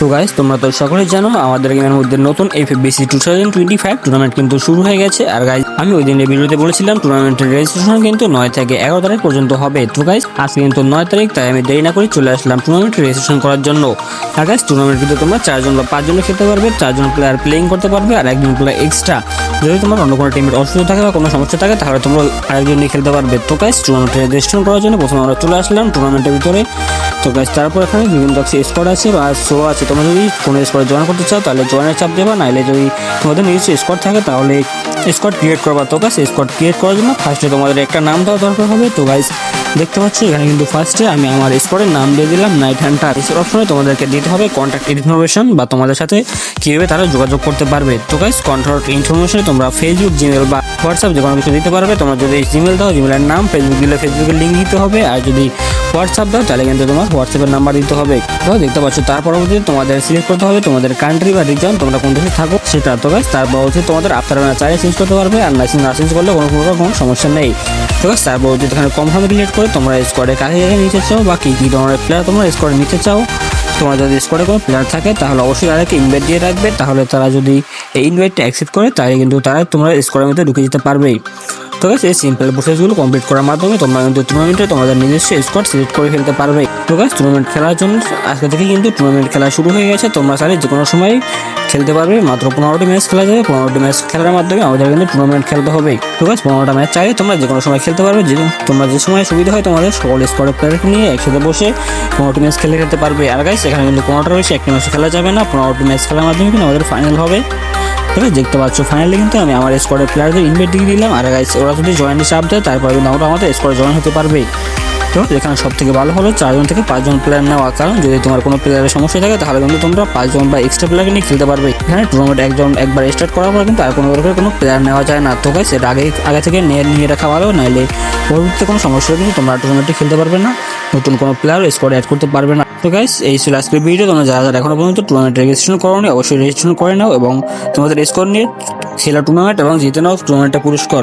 তো গাইস তোমরা তো সকলেই জানো, আমাদের গেমের মধ্যে নতুন FBC two thousand twenty five tournament কিন্তু শুরু হয়ে গেছে। আর গাইজ আমি ওই দিনের ভিডিওতে বলেছিলাম টুর্নামেন্টের রেজিস্ট্রেশন কিন্তু নয় থেকে এগারো তারিখ পর্যন্ত হবে। তো গাইজ আজকে কিন্তু নয় তারিখ, তাই আমি দেরি না করে চলে আসলাম টুর্নামেন্টের রেজিস্ট্রেশন করার জন্য। আর গাইজ টুর্নামেন্ট কিন্তু তোমরা চারজন বা পাঁচজন খেলতে পারবে, চারজন প্লেয়ার প্লেইং করতে পারবে, আর একজন প্লেয়ার এক্সট্রা যদি তোমার অন্য কোনো টিমের অসুবিধা থাকে বা কোনো সমস্যা থাকে, তাহলে তোমরা আরেকজন নিয়ে খেলতে পারবে। তো গাইস টুর্নামেন্টের রেজিস্ট্রেশন করার জন্য প্রথমে আমরা চলে আসলাম টুর্নামেন্টের ভিতরে। তো গাইস তারপর এখানে বিভিন্ন দক্ষে স্কোয়াড আছে বা শো আছে। তোমরা যদি কোনো স্কোয়াডে জয়েন করতে চাও, তাহলে জয়েনের চাপ দেবা নাহলে যদি তোমাদের নিজস্ব স্কোয়াড থাকে, তাহলে স্কোয়াড ক্রিয়েট করবা। তো গাইস স্কোয়াড ক্রিয়েট করার জন্য ফার্স্টে তোমাদের একটা নাম দেওয়া দরকার হবে। তো গাইস দেখতে পাচ্ছ, এখানে কিন্তু ফার্স্টে আমি আমার স্কোয়াডের নাম দিয়ে দিলাম নাইট হান্টার এসের অপশনে তোমাদেরকে দিতে হবে কন্ট্যাক্ট ইনফরমেশন বা তোমাদের সাথে কীভাবে তারা যোগাযোগ করতে পারবে। তো গাইস কন্ট্যাক্ট ইনফরমেশনে তোমরা ফেসবুক জিমেল বা হোয়াটসঅ্যাপ যে কোনো কিছু দিতে পারবে। তোমরা যদি জিমেল দাও জিমেলের নাম ফেসবুক দিলে ফেসবুকের লিঙ্ক দিতে হবে। আর যদি হোয়াটসঅ্যাপ দাও, তাহলে কিন্তু তোমার হোয়াটসঅ্যাপের নাম্বার দিতে হবে। তো দেখতে পাচ্ছ, তার পরবর্তীতে তোমাদের সিলেক্ট করতে হবে, তোমাদের কান্ট্রি বা রিজন তোমরা কোন দেশে থাকো, সেটা তো গাছ তার পরবর্তীতে তোমাদের আফটার চাইলে চেঞ্জ করতে পারবে, আর লাইসেন্স না চেঞ্জ করলে কোনো কোনো সমস্যা নেই। তো গাছ তার পরবর্তীতে এখানে কনফার্ম রিলেট করে তোমরা স্কোয়াডে কাকে কাকে নিতে চাও, বা কী কী ধরনের প্লেয়ার তোমরা স্কোয়াডে নিতে চাও। তোমার যদি স্কোয়াডে কোনো প্লেয়ার থাকে, তাহলে অবশ্যই তাদেরকে ইনভাইট দিয়ে রাখবে, তাহলে তারা যদি এই ইনভাইটটা অ্যাকসেপ্ট করে, তাহলে কিন্তু তারা তোমরা স্কোয়াডের মধ্যে ঢুকে যেতে পারবেই তো গাইস এই সিম্পল প্রসেসগুলো কমপ্লিট করার মাধ্যমে তোমরা কিন্তু টুর্নামেন্টে তোমাদের নিজস্ব স্কোয়াড সিলেক্ট করে ফেলতে পারবে। তো গাইস টুর্নামেন্ট খেলার জন্য আজকে থেকে কিন্তু টুর্নামেন্ট খেলা শুরু হয়ে গেছে। তোমরা চাইলে যে কোনো সময় খেলতে পারবে। মাত্র পনেরোটি ম্যাচ খেলা যাবে। পনেরোটি ম্যাচ খেলার মাধ্যমে আমাদের কিন্তু টুর্নামেন্ট খেলতে হবে। তো গাইস পনেরোটা ম্যাচ চাইলে তোমরা যে কোনো সময় খেলতে পারবে। যে তোমরা যে সময় সুবিধা হয় তোমাদের সকল স্কোয়াড প্লেয়ারকে নিয়ে একসাথে বসে পনেরোটি ম্যাচ খেলে খেলতে পারবে। আর গাইস এখানে কিন্তু পনেরোটা বেশি একটি ম্যাচ খেলা যাবে না। পনেরোটি ম্যাচ খেলার মাধ্যমে কিন্তু আমাদের ফাইনাল হবে। তবে দেখতে পাচ্ছ। ফাইনালি কিন্তু আমি আমার স্কোয়াডের প্লেয়ারদের ইনভাইট দিয়ে দিলাম। আর গাইস ওরা যদি জয়েন্ট চাপ দেয়, তারপরে কিন্তু আমরা আমাদের স্কোয়াডে জয়েন হতে পারবে তো এখানে সব থেকে ভালো হলো চারজন থেকে পাঁচজন প্লেয়ার নেওয়া কারণ। যদি তোমার কোনো প্লেয়ারের সমস্যা থাকে, তাহলে কিন্তু তোমরা পাঁচজন বা এক্সট্রা প্লেয়ারকে নিয়ে খেলতে পারবে। এখানে টুর্নামেন্ট একজন একবার স্টার্ট করার পর কিন্তু আর কোনো প্রকার কোনো প্লেয়ার নেওয়া যায় না। তো গাইস এটা আগে আগে থেকে নিয়ে নিয়ে রাখা ভালো। নাহলে পরবর্তীতে কোনো সমস্যা কিন্তু তোমরা টুর্নামেন্টে খেলতে পারবে না। নতুন কোনো প্লেয়ার স্কোয়াড অ্যাড করতে পারবে না। তো গাইস এই ছিল আজকের ভিডিও তোমরা যারা যারা এখনও পর্যন্ত টুর্নামেন্ট রেজিস্ট্রেশন করোনি, অবশ্যই রেজিস্ট্রেশন করে নাও এবং তোমাদের স্কোর নিয়ে খেলা টুর্নামেন্ট এবং জিতে নাও টুর্নামেন্টটা পুরস্কার।